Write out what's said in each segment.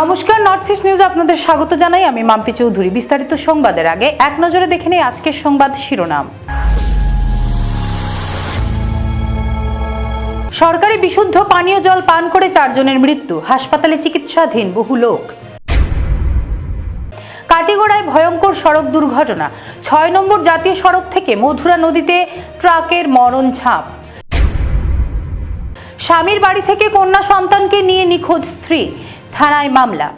নমস্কার north east news আপনাদের স্বাগত জানাই। আমি মাম্পি চৌধুরী। বিস্তারিত সংবাদের আগে এক নজরে দেখে নেই আজকের সংবাদ শিরোনাম। সরকারি বিশুদ্ধ পানীয় জল পান করে চারজনের মৃত্যু। হাসপাতালে চিকিৎসাধীন বহু লোক। কাটিগড়ায় ভয়ঙ্কর সড়ক দুর্ঘটনা। ছয় নম্বর জাতীয় সড়ক থেকে মধুরা নদীতে ট্রাকের মরণ ছাপ। স্বামীর বাড়ি থেকে কন্যা সন্তানকে নিয়ে নিখোঁজ স্ত্রী। থানায় মামলা।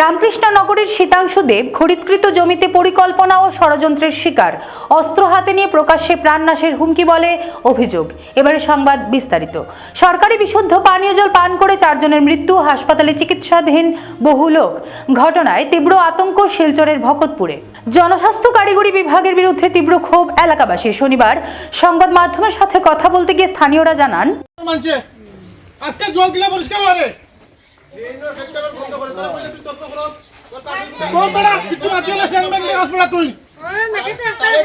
রামকৃষ্ণনগরের শীতাংশু দেব খরিদকৃত জমিতে পরিকল্পনা ও ষড়যন্ত্রের শিকার। অস্ত্র হাতে নিয়ে প্রকাশ্যে প্রাণনাশের হুমকি বলে অভিযোগ। এবারে সংবাদ বিস্তারিত। সরকারি বিশুদ্ধ পানীয় জল পান করে চারজনের মৃত্যু, হাসপাতালে চিকিৎসাধীন বহু লোক। ঘটনায় তীব্র আতঙ্ক শিলচরের ভকতপুরে। জনস্বাস্থ্য কারিগরি বিভাগের বিরুদ্ধে তীব্র ক্ষোভ এলাকাবাসী শনিবার সংবাদ মাধ্যমের সাথে কথা বলতে গিয়ে স্থানীয়রা জানান আজকে জল দিলে পরিষ্কার হবে তারে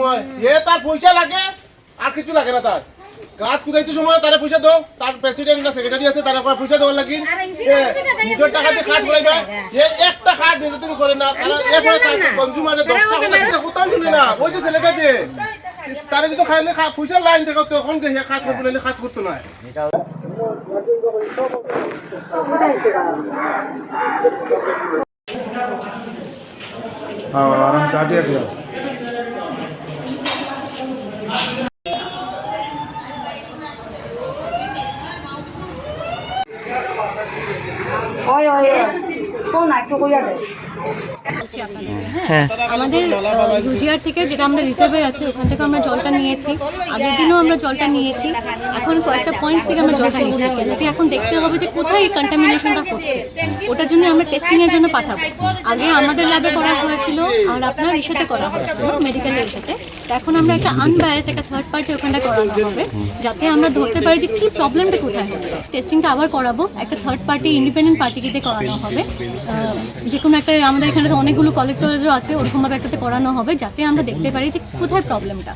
হয় পয়সা লাগে আর কিছু লাগে না তার গাছ কুদাইতে সময় তারে পয়সা দাও তার প্রেসিডেন্ট না সেক্রেটারি আছে তারা কয় পয়সা দেওয়ার লাগি নিজের টাকা দিয়ে কাজ করাইবে এ একটা কাজ নিজের থেকে করে না তারা এরপরে কনজিউমারে দশ টাকা দিয়ে কোথাও শুনে না ওই যে ছেলেটা যে তারা যদি খাইলে ফুসের লাইন থেকে তখন হে কাজ করব না কাজ করতো না। হ্যাঁ, আরাম চাটি ওই ওই কোন আইটো কইয়া দে। বলছি আপনাদেরকে, হ্যাঁ। আমাদের রুজিয়ার থেকে যেটা আমাদের রিজার্ভের আছে ওখান থেকে আমরা জলটা নিয়েছি। আগের দিনও আমরা জলটা নিয়েছি। এখন কয়েকটা পয়েন্টস থেকে আমরা জলটা নিচ্ছি। কিন্তু এখন দেখতে হবে যে কোথায় এই কন্টামিনেশনটা হচ্ছে ওটার জন্য আমরা টেস্টিংয়ের জন্য পাঠাবো। আগে আমাদের ল্যাবে করা হয়েছিল আর আপনার ইসেতে করা হয়েছিল মেডিকেলের ইসেতে তো এখন আমরা একটা আনবায়াস একটা থার্ড পার্টি ওখানটা করানো হবে যাতে আমরা ধরতে পারি যে কি প্রবলেমটা কোথায় হচ্ছে। টেস্টিংটা আবার করাবো একটা থার্ড পার্টি ইন্ডিপেন্ডেন্ট পার্টিকে দিয়ে করানো হবে। যে কোনো একটা আমাদের এখানে তো অনেকগুলো কলেজ টলেজও আছে ওরকমভাবে একটাতে করানো হবে যাতে আমরা দেখতে পারি যে কোথায় প্রবলেমটা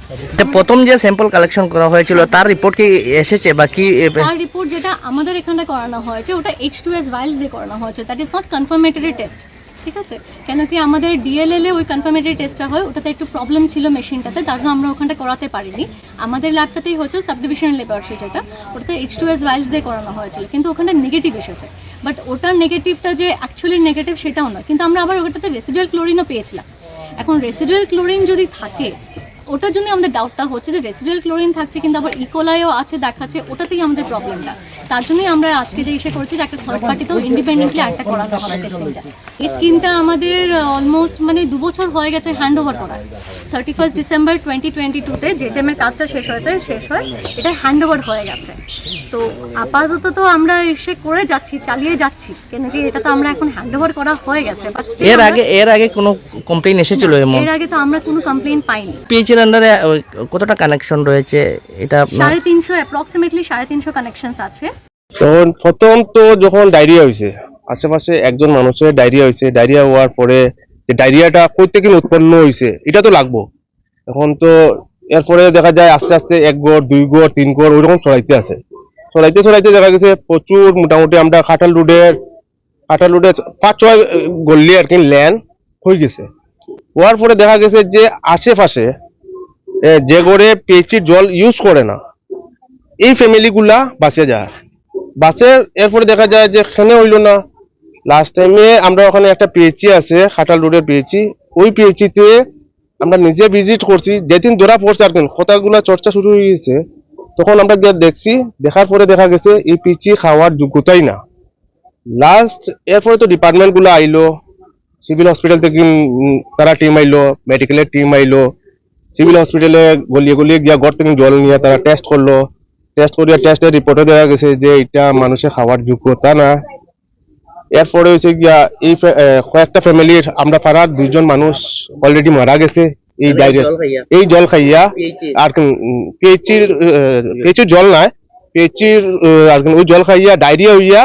প্রথম যে স্যাম্পল কালেকশন করা হয়েছিল তার রিপোর্ট কি এসেছে বা কি তার রিপোর্ট যেটা আমাদের এখানে করানো হয়েছে ওটা এইচ টু এস ভাইলস দিয়ে করানো হয়েছে that is not confirmatory test ঠিক আছে? কেন কি আমাদের ডিএলএল ওই কনফার্মেটরি টেস্টটা হয়, ওটাতে একটু প্রবলেম ছিল মেশিনটাতে তার জন্য আমরা ওখানটা করাতে পারিনি। আমাদের ল্যাবটাতেই হচ্ছে সাবডিভিশন ল্যাবরেটরি যেটা, ওটাতে এইচ টু এস ভাইলস দিয়ে করানো হয়েছিল, কিন্তু ওখানটা নেগেটিভ এসেছে। বাট ওটার নেগেটিভটা যে অ্যাকচুয়ালি নেগেটিভ সেটাও নয়, কিন্তু আমরা আবার ওটাতে রেসিডুয়াল ক্লোরিনও পেয়েছিলাম। এখন রেসিডুয়াল ক্লোরিন যদি থাকে ওটার জন্য আমাদের ডাউটটা হচ্ছে যে রেসিডুয়াল ক্লোরিন থাকছে কিন্তু আবার ইকোলাইও আছে দেখাচ্ছে ওটাতেই আমাদের প্রবলেমটা তার জন্যই আমরা আজকে যে ইসে করছি যে একটা থার্ড পার্টিতেও ইন্ডিপেন্ডেন্টলি একটা করাতে হবে টেস্টিংটা এই স্কিমটা আমাদের অলমোস্ট মানে দু বছর হয়ে গেছে হ্যান্ড ওভার করা। Thirty first December twenty twenty টুতে যে জেমের কাজটা শেষ হয়েছে শেষ হয় এটা হ্যান্ড ওভার হয়ে গেছে। তো আপাতত তো আমরা এসে করে যাচ্ছি চালিয়ে যাচ্ছি। কেন কি এটা তো আমরা এখন হ্যান্ড ওভার করা হয়ে গেছে বাট এর আগে এর আগে কোনো কমপ্লেন এসেছিল এর আগে তো আমরা কোনো কমপ্লেন পাইনি। পিএইচের আন্ডারে কতটা কানেকশন রয়েছে? এটা সাড়ে তিনশো অ্যাপ্রক্সিমেটলি সাড়ে তিনশো কানেকশনস আছে। তখন প্রথম তো যখন ডায়রিয়া হয়েছে আশেপাশে একজন মানুষের ডায়রিয়া হয়েছে। ডায়রিয়া হওয়ার পরে যে ডায়রিয়াটা কই থেকে উৎপন্ন হয়েছে এটা তো লাগবো। এখন তো এরপরে দেখা যায় আস্তে আস্তে এক গড় দুই গড় তিন গড় ওইরকম চড়াইতে আছে। চড়াইতে চড়াইতে দেখা গেছে প্রচুর মোটামুটি আমরা খাটাল রোডের খাটাল রোডে পাঁচ ছয় গল্লি আর কি ল্যান্ড হয়ে গেছে। হওয়ার পরে দেখা গেছে যে আশেপাশে যে গড়ে পিএইচির জল ইউজ করে না, এই ফ্যামিলিগুলা বাঁচে যায়। বাসের এরপরে দেখা যায় যে এখানে হইল না। লাস্ট টাইমে আমরা ওখানে একটা পিএইচি আছে খাটাল রোডের পিএইচি ওই পিএইচি তে আমরা নিজে ভিজিট করছি। যেদিন ধরা পড়ছে আর কথাগুলো চর্চা শুরু হয়ে গেছে, তখন আমরা গিয়ে দেখছি, দেখার পরে দেখা গেছে এই পিএইচি খাওয়ার যোগ্যতাই না। লাস্ট এরপরে তো ডিপার্টমেন্টগুলো আইলো সিভিল হসপিটাল থেকে তারা টিম আইলো মেডিকেলের টিম আইলো সিভিল হসপিটালে গলিয়ে গলিয়ে গিয়া ঘর থেকে জল নিয়ে তারা টেস্ট করল। টেস্ট করিয়া টেস্টের রিপোর্টে দেখা গেছে যে এটা মানুষের খাওয়ার যোগ্যতা না। এরপরে হচ্ছে গিয়া এই কয়েকটা ফ্যামিলির আমরা পাড়ার দুইজন মানুষ অলরেডি মারা গেছে। এই ডায়রিয়া এই জল খাইয়া আর পিএইচির পিএইচির জল নাই পিএইচির আর ওই জল খাইয়া ডায়রিয়া হইয়া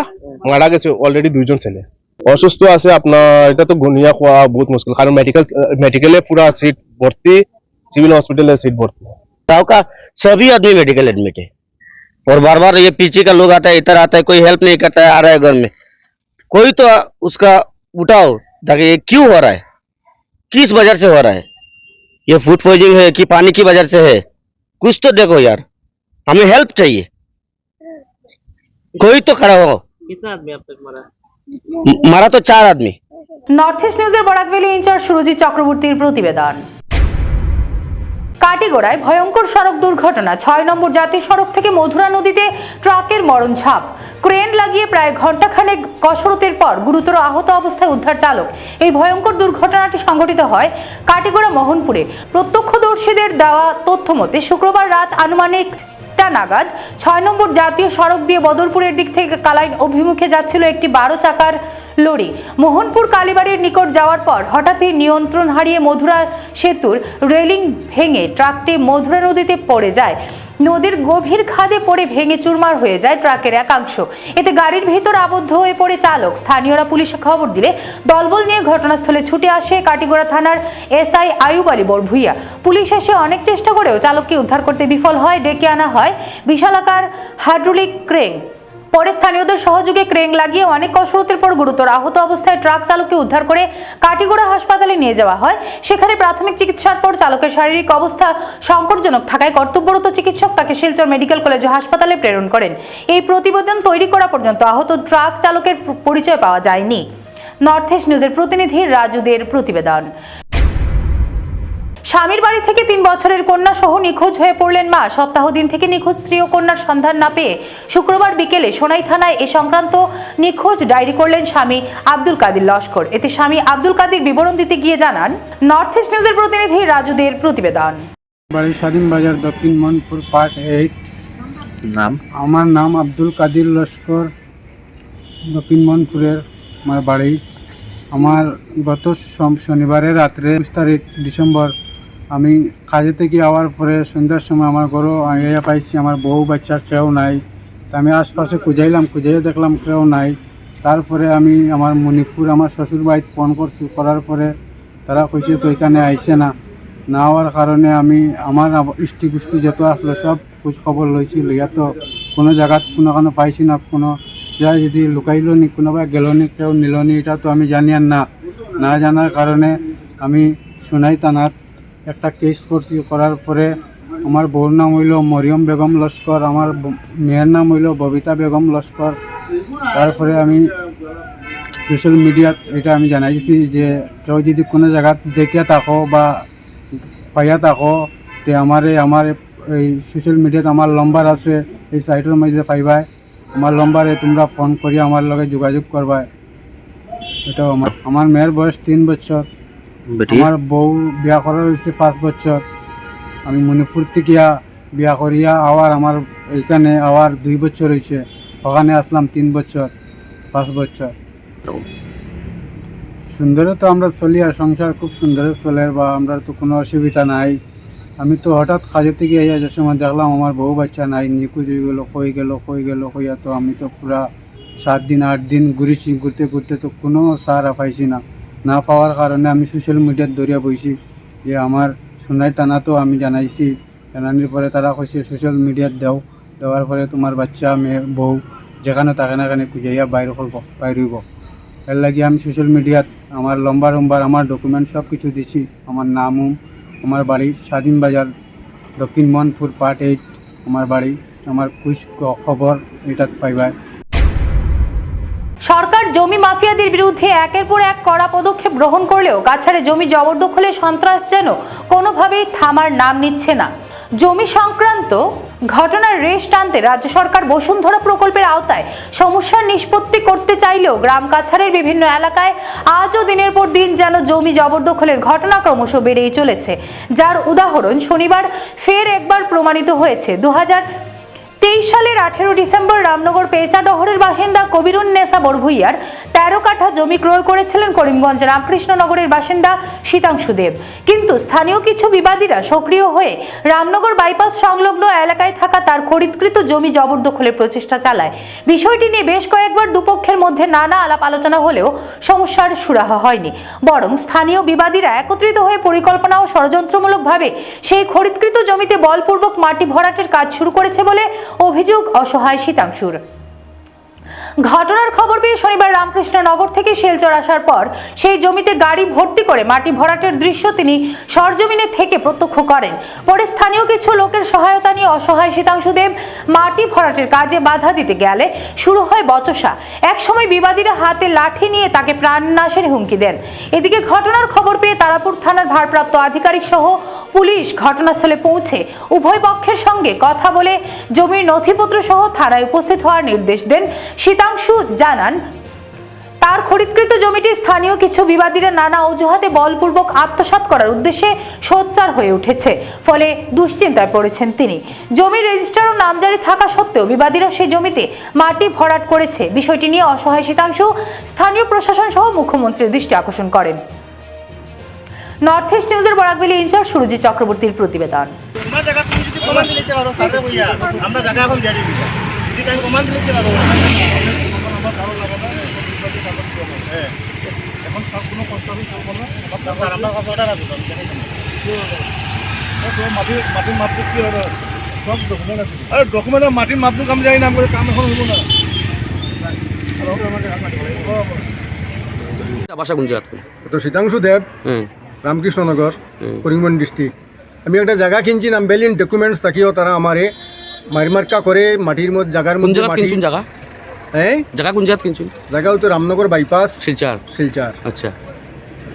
মারা গেছে অলরেডি দুইজন ছেলে। অসুস্থ আছে আপনার এটা তো গুনিয়া খোয়া বহুত মুশকিল কারণ মেডিকেল মেডিকেলে পুরা সিট ভর্তি সিভিল হসপিটালে সিট ভর্তি गांव का सभी आदमी मेडिकल एडमिट है और बार बार ये पीछे का लोग आता है इधर आता है कोई हेल्प नहीं करता है आ रहा है घर में कोई तो उसका उठाओ ताकि ये क्यों हो रहा है किस वजह से हो रहा है ये फूड पॉइजनिंग है कि पानी की वजह से है कुछ तो देखो यार हमें हेल्प चाहिए कोई तो खड़ा हो कितना आदमी अब तक मरा म- मारा तो चार आदमी নর্থ ইস্ট নিউজের বরাকভ্যালি ইনচার্জ সুরজিৎ চক্রবর্তীর প্রতিবেদন কাটিগড়ায় ভয়ঙ্কর সড়ক দুর্ঘটনা। ছয় নম্বর জাতীয় সড়ক থেকে মধুরা নদীতে ট্রাকের মরণ ছাপ। ক্রেন লাগিয়ে প্রায় ঘন্টাখানেক কসরতের পর গুরুতর আহত অবস্থায় উদ্ধার চালক। এই ভয়ঙ্কর দুর্ঘটনাটি সংঘটিত হয় কাটিগড়া মোহনপুরে। প্রত্যক্ষদর্শীদের দেওয়া তথ্য মতে, শুক্রবার রাত আনুমানিক নাগাদ ছয় নম্বর জাতীয় সড়ক দিয়ে বদরপুরের দিক থেকে কালাইন অভিমুখে যাচ্ছিল একটি বারো চাকার লরি। মোহনপুর কালীবাড়ির নিকট যাওয়ার পর হঠাৎই নিয়ন্ত্রণ হারিয়ে মধুরা সেতুর রেলিং ভেঙে ট্রাকটি মধুরা নদীতে পড়ে যায়। নদীর গভীর খাদে পড়ে ভেঙে চুরমার হয়ে যায় ট্রাকের একাংশ। এতে গাড়ির ভিতর আবদ্ধ হয়ে পড়ে চালক। স্থানীয়রা পুলিশে খবর দিলে দলবল নিয়ে ঘটনাস্থলে ছুটে আসে কাটিগোড়া থানার এসআই আয়ুব আলী বরভুইয়া। পুলিশ এসে অনেক চেষ্টা করেও চালককে উদ্ধার করতে বিফল হয়, ডেকে আনা হয় বিশালাকার হাইড্রোলিক ক্রেন। পরে স্থানীয়দের সহযোগে ক্রেন লাগিয়ে অনেক কসরতের পর গুরুতর আহত অবস্থায় ট্রাক চালককে উদ্ধার করে কাটিগড়া হাসপাতালে নিয়ে যাওয়া হয়। সেখানে প্রাথমিক চিকিৎসার পর চালকের শারীরিক অবস্থা সংকটজনক থাকায় কর্তব্যরত চিকিৎসক তাকে শিলচর মেডিকেল কলেজ ও হাসপাতালে প্রেরণ করেন। এই প্রতিবেদন তৈরি করা পর্যন্ত আহত ট্রাক চালকের পরিচয় পাওয়া যায়নি। নর্থ ইস্ট নিউজের প্রতিনিধি রাজুদের প্রতিবেদন। স্বামীর বাড়ি থেকে তিন বছরের কন্যা সহ নিখোঁজ হয়ে পড়লেন মা। সপ্তাহ দিন থেকে নিখোঁজ স্ত্রী ও কন্যার সন্ধান না পেয়ে শুক্রবার বিকেলে সোনাই থানায় এ সংক্রান্ত নিখোঁজ ডায়েরি করলেন স্বামী আব্দুল কাদির লস্কর। এতে স্বামী আব্দুল কাদির বিবরণ দিতে গিয়ে জানান নর্থ ইস্ট নিউজের প্রতিনিধি রাজুদের প্রতিবেদন। বাড়ি স্বাধীন বাজার দক্ষিণ মনপুর পার্ট এইট। নাম? আমার নাম আব্দুল কাদির লস্কর দক্ষিণ মনপুরের আমার বাড়ি। আমার গত সোম- শনিবারে রাত্রে তারিখ ডিসেম্বর আমি কাজে থেকে আওয়ার পরে সন্ধ্যার সময় আমার ঘরও আইয়া পাইছি, আমার বউ বাচ্চা কেউ নাই। আমি আশপাশে খুঁজাইলাম, খুঁজাইয়া দেখলাম কেউ নাই। তারপরে আমি আমার মণিপুর, আমার শ্বশুর ফোন করছি, করার পরে তারা কইছে তো এখানে আইসে না। না হওয়ার কারণে আমি আমার ইষ্টি গুষ্টি যত আসলো, সব খোঁজ খবর লইছি, লইয়া তো কোনো জায়গাত কোনো কোনো পাইছি না, কোনো যা যদি লুকাইলো নি কোনোবা গেল নি, কেউ নিল নি, এটা তো আমি জানি আর না। না জানার কারণে আমি সোনাই থানাত একটা কেস করছি। করার পরে আমার বউর নাম হইল মরিয়ম বেগম লস্কর, আমার মেয়ের নাম হইল ববিতা বেগম লস্কর। তারপরে আমি সোশ্যাল মিডিয়াত এটা আমি জানাইছি যে, কেউ যদি কোনো জায়গাত দেখে থাকো বা পাইয়া থাকো, তে আমার এই আমার এই সোশ্যাল মিডিয়াত আমার নম্বর আছে, এই সাইটের মধ্যে পাইবাই। আমার নম্বরে তোমরা ফোন করি আমার লগে যোগাযোগ করবাই। এটাও আমার আমার মেয়ের বয়স তিন বছর। আমার বউ বিয়া করা হয়েছে পাঁচ বছর। আমি মণিপুর থেকে বিয়া করিয়া আবার আমার এইখানে আবার দুই বছর হয়েছে। ওখানে আসলাম তিন বছর, পাঁচ বছর। সুন্দরে তো আমরা চলি আর সংসার খুব সুন্দরে চলে বা আমরা তো কোনো অসুবিধা নাই। আমি তো হঠাৎ কাজে থেকে এই যে সময় দেখলাম আমার বউ বাচ্চা নাই, নিখোঁজ হয়ে গেলো, কই গেলো কই গেলো, কইয়া তো আমি তো পুরা সাত দিন, আট দিন ঘুরেছি, ঘুরতে ঘুরতে তো কোনো সাহারা পাইছি না। না পাওয়ার কারণে আমি সোশ্যাল মিডিয়াত দরিয়া বইছি। যে আমার সোনাই টানা তো আমি জানাইছি। জানানির পরে তারা কইছে সোশ্যাল মিডিয়াত দেও। দেওয়ার পরে তোমার বাচ্চা, মেয়ে, বউ, যেখানে থাকে না এখানে খুঁজাইয়া বাইরে করব বাইর হইব। এর লাগি আমি সোশ্যাল মিডিয়াত আমার লম্বা লম্বার আমার ডকুমেন্ট সব কিছু দিছি। আমার নামও আমার বাড়ি, স্বাধীন বাজার, দক্ষিণ মনপুর পার্ট এইট আমার বাড়ি, আমার কুশ খবর এটাত পাইবাই সরকার জমি মাফিয়াদের বিরুদ্ধে একের পর এক কড়া পদক্ষেপ গ্রহণ করলেও কাছাড়ে জমি জবরদখলের সন্ত্রাস যেন কোনোভাবেই থামার নাম নিচ্ছে না। জমি সংক্রান্ত ঘটনার রেশ টানতে রাজ্য সরকার বসুন্ধরা প্রকল্পের আওতায় সমস্যার নিষ্পত্তি করতে চাইলেও গ্রাম কাছাড়ের বিভিন্ন এলাকায় আজও দিনের পর দিন যেন জমি জবরদখলের ঘটনা ক্রমশ বেড়েই চলেছে। যার উদাহরণ শনিবার ফের একবার প্রমাণিত হয়েছে। দু হাজার তেইশ সালের আঠেরো ডিসেম্বর রামনগর পেঁচাডহরের বাসিন্দা কবিরুন্নেসা বরভুইয়ার তেরো কাঠা জমি ক্রয় করেছিলেন করিমগঞ্জ রামকৃষ্ণনগরের বাসিন্দা শীতাংশু দেব। কিন্তু স্থানীয় কিছু বিবাদীরা সক্রিয় হয়ে রামনগর বাইপাস সংলগ্ন এলাকায় থাকা তার খরিদকৃত জমি জবরদখলের প্রচেষ্টা চালায়। বিষয়টি নিয়ে বেশ কয়েকবার দুপক্ষের মধ্যে নানা আলাপ আলোচনা হলেও সমস্যার সুরাহা হয়নি। বরং স্থানীয় বিবাদীরা একত্রিত হয়ে পরিকল্পনা ও ষড়যন্ত্রমূলকভাবে সেই খরিদকৃত জমিতে বলপূর্বক মাটি ভরাটের কাজ শুরু করেছে বলে অভিযোগ অসহায় শীতাংশুর। ঘটনার খবর পেয়ে শনিবার রামকৃষ্ণনগর থেকে শিলচর আসার পর সেই জমিতে গাড়ি ভর্তি করে মাটি ভরাটের দৃশ্য তিনি সরজমিনে থেকে প্রত্যক্ষ করেন। পরে স্থানীয় কিছু লোকের সহায়তা নিয়ে অসহায় শীতাংশু দেব মাটি ভরাটের কাজে বাধা দিতে গেলে শুরু হয় বচসা। একসময় বিবাদীরা হাতে লাঠি নিয়ে তাকে প্রাণনাশের হুমকি দেন। এদিকে ঘটনার খবর পেয়ে তারাপুর থানার ভারপ্রাপ্ত আধিকারিক সহ পুলিশ ঘটনাস্থলে পৌঁছে উভয় পক্ষের সঙ্গে কথা বলে জমির নথিপত্র সহ থানায় উপস্থিত হওয়ার নির্দেশ দেন শীতাংশু জানান, তার খরিদকৃত জমিটি স্থানীয় কিছু বিবাদীরা নানা অজুহাতে বলপূর্বক আত্মসাৎ করার উদ্দেশ্যে সোচ্চার হয়ে উঠেছে, ফলে দুশ্চিন্তায় পড়েছেন তিনি। জমির রেজিস্টার ও নামজারি থাকা সত্ত্বেও বিবাদীরা সেই জমিতে মাটি ভরাট করেছে। বিষয়টি নিয়ে অসহায় শীতাংশ স্থানীয় প্রশাসন সহ মুখ্যমন্ত্রীর দৃষ্টি আকর্ষণ করেন। নর্থ ইস্ট নিউজের বরাকবেলি ইনচার্জ সুরজিৎ চক্রবর্তীর প্রতিবেদন। আমরা জায়গা এখন দিয়ে দিবি। যদি টাইম কমান দিতে পারো এখন সব কোনো কষ্ট আমি করব না স্যার আমরা কষ্ট আছে মাটির মাটির মাপদুক কি হবে সব ডকুমেন্ট আছে। আরে ডকুমেন্টের মাটির মাপদুক আমি জানি না কাম এখন হব না। বাসা কোন জায়গা তো শীতাংশু দেব রামকৃষ্ণনগর করিমগঞ্জ ডিস্ট্রিক্ট আমি একটা জায়গা কিনছি নাম বেলিন ডকুমেন্টস থাকিও তারা আমারে মারিমার্কা করে মাটির মধ্যে জায়গার মধ্যে জায়গা কিনছুন জায়গা জায়গা কোন জায়গা কিনছুন? তো রামনগর বাইপাস। শিলচার। শিলচার। আচ্ছা।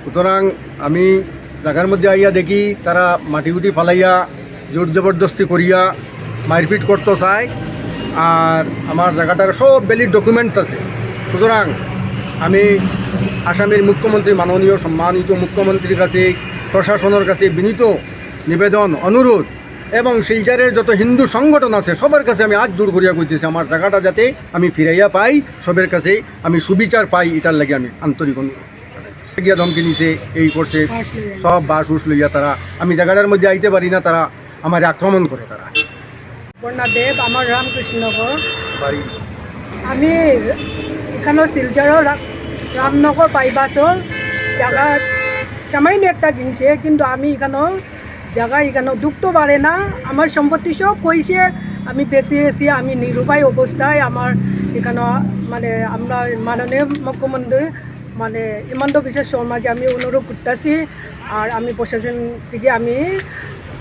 সুতরাং আমি জায়গার মধ্যে আইয়া দেখি তারা মাটি উটি ফালাইয়া জোর জবরদস্তি করিয়া মারপিট করতে চায় আর আমার জায়গাটার সব বেলির ডকুমেন্টস আছে। সুতরাং আমি আসামের মুখ্যমন্ত্রী মাননীয় সম্মানিত মুখ্যমন্ত্রীর কাছে প্রশাসনের কাছে বিনীত নিবেদন অনুরোধ এবং শিলচারের যত হিন্দু সংগঠন আছে সবার কাছে আমি আজ জোর করিয়া কইতেছি আমার জায়গাটা যাতে আমি ফিরাইয়া পাই সবের কাছে আমি সুবিচার পাই এটার লাগে আমি আন্তরিক অনুরোধ গিয়া ধমকি নিছে এই করছে সব বাস উস লইয়া তারা আমি জায়গাটার মধ্যে আইতে পারি না তারা আমার আক্রমণ করে তারা। দেব আমার রামকৃষ্ণনগর। বাড়ি। আমি এখানেও শিলচরও রামনগর বাইবাসও জায়গা সামান্য একটা কিনছে কিন্তু আমি এখানেও জায়গা এখানেও দুঃখ পারে না? আমার সম্পত্তি সব কইছে। আমি বেশি এসি আমি নিরুপায় অবস্থায়। আমার এখানে মানে আমরা মাননীয় মুখ্যমন্ত্রী মানে হিমন্ত বিশ্ব শর্মাকে আমি অনুরোধ করতেছি। আর আমি প্রশাসন থেকে আমি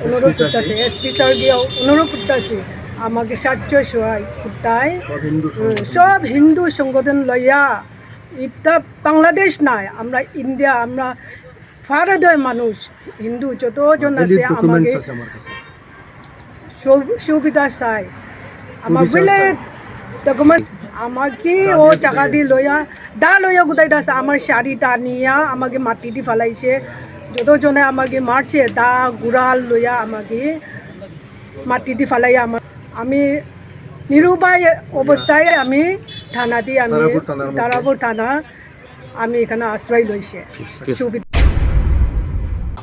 অনুরোধ? করতেছি এসপি স্যারকে অনুরোধ করতেছি আমাকে সাহায্য সহায় করতায় সব হিন্দু হুম, সব হিন্দু সংগঠন লইয়া এটা বাংলাদেশ নাই আমরা ইন্ডিয়া আমরা ভারতের মানুষ হিন্দু যতজন আছে আমাকে সুবিধা চাই আমার চাই। ডকুমেন্ট আমাকে ও টাকা দি লইয়া দা লইয়া গোটাই আছে? আমার শাড়িটা নিয়া আমাকে মাটি দি ফেলাইছে। যতজনে আমাকে মারছে দা গুড়াল লইয়া আমাকে মাটি দি ফেলাইয়া আমার আমি নিরুপায় অবস্থায় আমি থানা দিয়ে আমি তারাপুর থানা আমি এখানে আশ্রয় লইছে। সুবিধা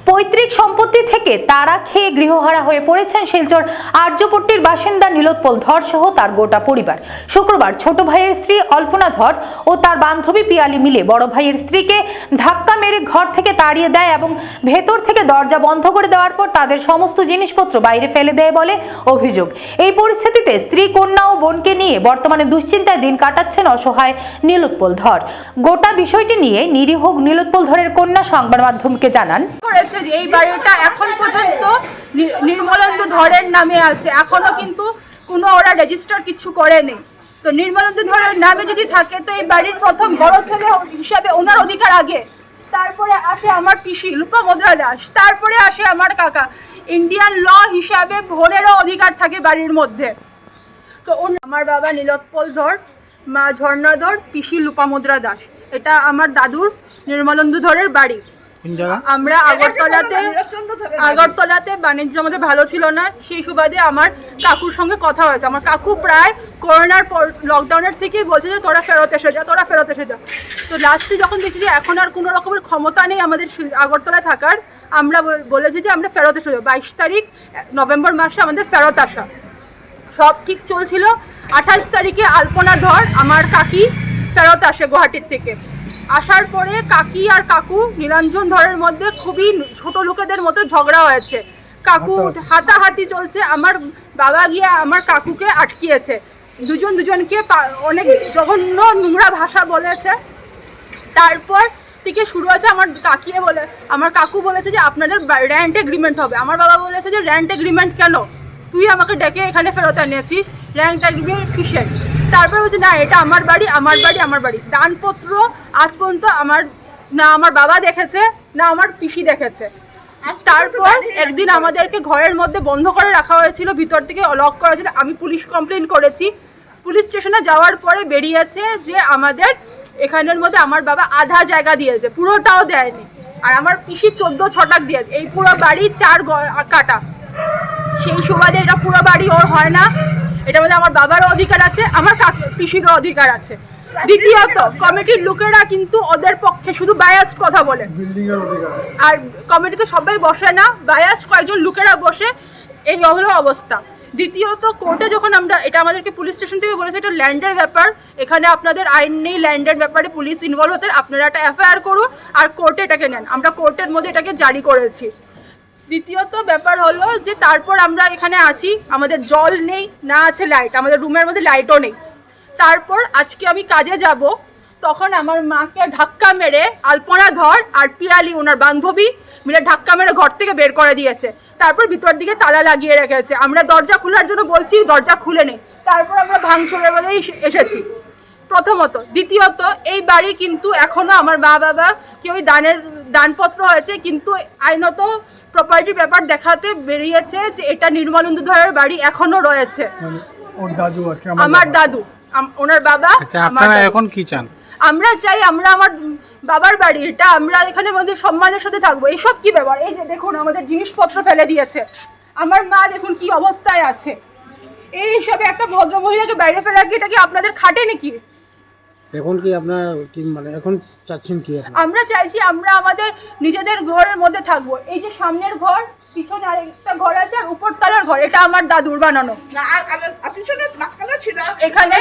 পৈতৃক সম্পত্তি থেকে তারা খেয়ে গৃহহারা হয়ে পড়েছেন শিলচর আর্যপট্টির বাসিন্দা নীলোৎপল ধর সহ তার গোটা পরিবার। শুক্রবার ছোট ভাইয়ের স্ত্রী অল্পনা ধর ও তার বান্ধবী পিয়ালি মিলে বড় ভাইয়ের স্ত্রীকে ধাক্কা মেরে ঘর থেকে তাড়িয়ে দেয় এবং ভেতর থেকে দরজা বন্ধ করে দেওয়ার পর তাদের সমস্ত জিনিসপত্র বাইরে ফেলে দেয় বলে অভিযোগ। এই পরিস্থিতিতে স্ত্রী, কন্যা ও বোনকে নিয়ে বর্তমানে দুশ্চিন্তায় দিন কাটাচ্ছেন অসহায় নীলোৎপল ধর। গোটা বিষয়টি নিয়ে নিরীহ নীলোৎপল ধরের কন্যা সংবাদ মাধ্যমকে জানান। করেছে এই বাড়িটা এখন পর্যন্ত নির্মলেন্দু ধরের নামে আছে। এখনও কিন্তু কোনো ওরা রেজিস্টার কিছু করেনি। তো নির্মলেন্দু ধরের নামে যদি থাকে, তো এই বাড়ির প্রথম বড় ছেলে হিসাবে ওনার অধিকার আগে। তারপরে আসে আমার পিসি লোপামুদ্রা দাস। তারপরে আসে আমার কাকা। ইন্ডিয়ান ল হিসাবে ভোরেরও অধিকার থাকে বাড়ির মধ্যে। তো আমার বাবা নীলোৎপল ধর, মা ঝর্ণা ধর, পিসি লোপামুদ্রা দাস। এটা আমার দাদুর নির্মলেন্দু ধরের বাড়ি। আমরা আগরতলাতে আগরতলাতে বাণিজ্য আমাদের ভালো ছিল না। সেই সুবাদে আমার কাকুর সঙ্গে কথা হয়েছে। আমার কাকু প্রায় করোনার পর লকডাউনের থেকেই বলছে যে, তোরা ফেরত এসে যা, তোরা ফেরত এসে যা। তো লাস্টে যখন দেখছি যে, এখন আর কোনো রকমের ক্ষমতা নেই আমাদের আগরতলায় থাকার, আমরা বল- বলেছি যে, আমরা ফেরত এসে যাব। বাইশ তারিখ, নভেম্বর মাসে আমাদের ফেরত আসা। সব ঠিক চলছিল। আঠাশ তারিখে আলপনা ধর, আমার কাকি ফেরত আসে গুয়াহাটির থেকে। আসার পরে কাকি আর কাকু নিরঞ্জন ধরের মধ্যে খুবই ছোট লোকেদের মতো ঝগড়া হয়েছে। কাকু হাতাহাতি চলছে আমার বাবা গিয়ে আমার কাকুকে আটকিয়েছে। দুজন দুজনকে অনেক জঘন্য নোংরা ভাষা বলেছে। তারপর থেকে শুরু আছে আমার কাকিয়ে বলে আমার কাকু বলেছে যে আপনাদের র্যান্ট এগ্রিমেন্ট হবে। আমার বাবা বলেছে যে র্যান্ট এগ্রিমেন্ট কেন? তুই আমাকে ডেকে এখানে ফেরত আনিয়েছিস। র্যান্ট এগ্রিমেন্ট কিসের? তারপর বলছে না এটা আমার বাড়ি আমার বাড়ি আমার বাড়ি। দানপত্র আজ পর্যন্ত আমার না আমার বাবা দেখেছে না আমার পিসি দেখেছে। তারপর একদিন আমাদেরকে ঘরের মধ্যে বন্ধ করে রাখা হয়েছিল ভিতর থেকে লক করা ছিল। আমি পুলিশ কমপ্লেন করেছি। পুলিশ স্টেশনে যাওয়ার পরে বেরিয়েছে যে আমাদের এখানের মধ্যে আমার বাবা আধা জায়গা দিয়েছে পুরোটাও দেয়নি। আর আমার পিসি চোদ্দ ছটাক দিয়েছে। এই পুরো বাড়ি চার কাটা। সেই সুবাদে এটা পুরো বাড়ি ওর হয় না। এটা মধ্যে আমার বাবারও অধিকার আছে আমার কাকু পিসিরও অধিকার আছে। দ্বিতীয়ত কমিটির লোকেরা কিন্তু ওদের পক্ষে শুধু বায়াস কথা বলে। আর কমিটিতে সবাই বসে না বায়াস কয়েকজন লোকেরা বসে এই হলো অবস্থা। দ্বিতীয়ত কোর্টে যখন আমরা এটা আমাদেরকে পুলিশ স্টেশন থেকে বলেছে এটা ল্যান্ডের ব্যাপার। এখানে আপনাদের আইন নেই ল্যান্ডের ব্যাপারে পুলিশ ইনভলভ হতে আপনারা একটা এফআইআর করুন আর কোর্টে এটাকে নেন। আমরা কোর্টের মধ্যে এটাকে জারি করেছি। দ্বিতীয়ত ব্যাপার হলো যে তারপর আমরা এখানে আছি, আমাদের জল নেই, না আছে লাইট আমাদের রুমের মধ্যে লাইটও নেই। তারপর আজকে আমি কাজে যাব, তখন আমার মাকে ধাক্কা মেরে আলপনা ধর আর পিয়ালি, ওনার বান্ধবী মিলে ধাক্কা মেরে ঘর থেকে বের করে দিয়েছে। তারপর ভিতর দিকে তালা লাগিয়ে রেখেছে। আমরা দরজা খোলার জন্য বলছি, দরজা খুলে নেই তারপর আমরা ভাঙচুরের বলে এসেছি। প্রথমত। দ্বিতীয়ত, এই বাড়ি কিন্তু এখনও আমার মা বাবা কেউই দানের দানপত্র হয়েছে, কিন্তু আইনত প্রপার্টি ব্যাপার দেখাতে বেরিয়েছে যে এটা নির্মলেন্দু ধরের বাড়ি এখনও রয়েছে। ওর দাদু আর কি আমার দাদু। আম- ওনার বাবা আচ্ছা আমার আপনারা দাদু। এখন কি চান? আমরা চাই আমরা আমার বাবার বাড়ি এটা আমরা এখানে মধ্যে সম্মানের সাথে থাকব। এইসব কি ব্যাপার? এই যে দেখুন আমাদের জিনিসপত্র ফেলে দিয়েছে। আমার মা দেখুন কি অবস্থায় আছে। এই হিসাবে একটা ভদ্র মহিলাকে বাইরে ফেলা কি এটা কি আপনাদের খাটে নাকি? এখন কি আপনার কি মানে এখন চাচ্ছেন কি আমরা চাইছি আমরা আমাদের নিজেদের ঘরের মধ্যে থাকব। এই যে সামনের ঘর পিছনে আরেকটা ঘর আছে আর উপর তলার ঘর। এটা আমার দাদুর বানানো। এখানে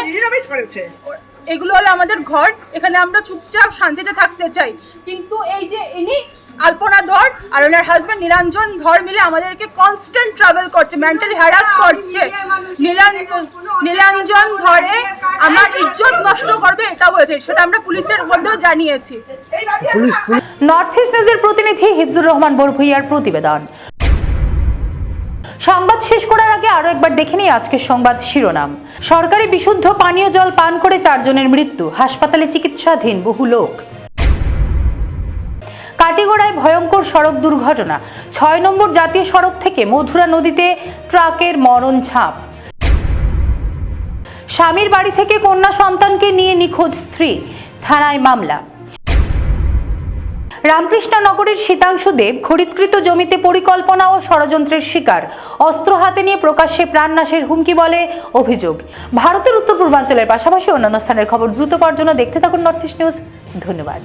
এগুলো হলো আমাদের ঘর। এখানে আমরা চুপচাপ শান্তিতে থাকতে চাই। কিন্তু এই যে ইনি আলপনা ধর আর ওনার হাজবেন্ড নীলাঞ্জন ধর মিলে আমাদেরকে কনস্ট্যান্ট ট্রাভেল করছে মেন্টালি হ্যারাস করছে। নীলাঞ্জন নীলাঞ্জন ধরে আমার ইজ্জত নষ্ট করবে এটা বলেছে সেটা আমরা পুলিশের মধ্যেও জানিয়েছি। নর্থ ইস্ট নিউজের প্রতিনিধি হিফজুর রহমান বরভুইয়ার প্রতিবেদন। সংবাদ শেষ করার আগে আরও একবার দেখে নিই আজকের সংবাদ শিরোনাম। সরকারি বিশুদ্ধ পানীয় জল পান করে চারজনের মৃত্যু হাসপাতালে চিকিৎসাধীন বহু লোক। কাটিগড়ায় ভয়ঙ্কর সড়ক দুর্ঘটনা। ছয় নম্বর জাতীয় সড়ক থেকে মধুরা নদীতে ট্রাকের মরণ ছাপ। স্বামীর বাড়ি থেকে কন্যা সন্তানকে নিয়ে নিখোঁজ স্ত্রী। থানায় মামলা। রামকৃষ্ণনগরের শীতাংশু দেব খরিদকৃত জমিতে পরিকল্পনা ও ষড়যন্ত্রের শিকার। অস্ত্র হাতে নিয়ে প্রকাশ্যে প্রাণনাশের হুমকি বলে অভিযোগ। ভারতের উত্তর পূর্বাঞ্চলের পাশাপাশি অন্যান্য স্থানের খবর দ্রুত পাওয়ার জন্য দেখতে থাকুন নর্থ ইস্ট নিউজ। ধন্যবাদ।